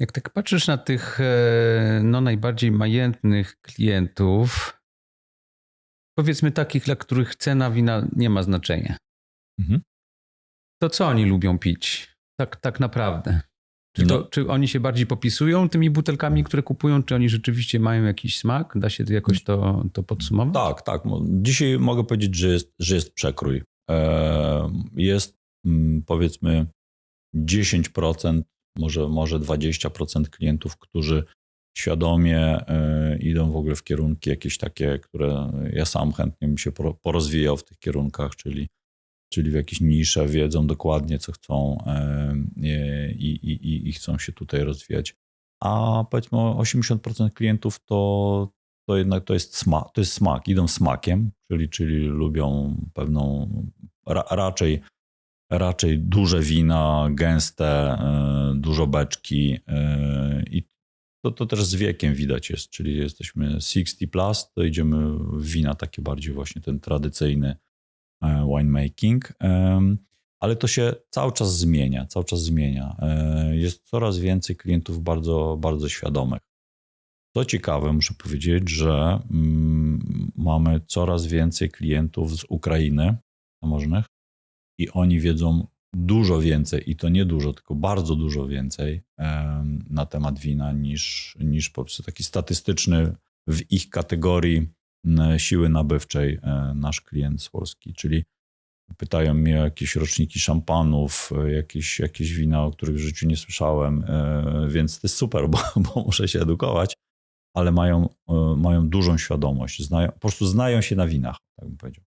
Jak tak patrzysz na tych e, no, najbardziej majętnych klientów, powiedzmy takich, dla których cena wina nie ma znaczenia, mhm. to co oni lubią pić? Tak, tak naprawdę. Czy, to, no. czy oni się bardziej popisują tymi butelkami, które kupują, czy oni rzeczywiście mają jakiś smak? Da się jakoś to, to podsumować? Tak, tak. Dzisiaj mogę powiedzieć, że jest, że jest przekrój. Jest mm, powiedzmy 10%, może, może 20% klientów, którzy świadomie e, idą w ogóle w kierunki jakieś takie, które ja sam chętnie bym się porozwijał w tych kierunkach, czyli czyli w jakieś nisze, wiedzą dokładnie, co chcą i, i, i chcą się tutaj rozwijać. A powiedzmy 80% klientów to, to jednak to jest, smak, to jest smak, idą smakiem, czyli, czyli lubią pewną ra, raczej, raczej duże wina, gęste, e, dużo beczki e, i to, to też z wiekiem widać jest, czyli jesteśmy 60 plus, to idziemy w wina takie bardziej właśnie ten tradycyjny, E, winemaking, ale to się cały czas zmienia, cały czas zmienia. Jest coraz więcej klientów bardzo, bardzo świadomych. Co ciekawe, muszę powiedzieć, że mm, mamy coraz więcej klientów z Ukrainy zamożnych i oni wiedzą dużo więcej, i to nie dużo, tylko bardzo dużo więcej na temat wina niż, niż po prostu taki statystyczny w ich kategorii siły nabywczej e, nasz klient z Polski, czyli pytają mnie jakieś roczniki szampanów, e, jakieś, jakieś wina, o których w życiu nie słyszałem, e, więc to jest super, bo, bo muszę się edukować, ale mają, mają dużą świadomość, znają, po prostu znają się na winach, tak bym powiedział.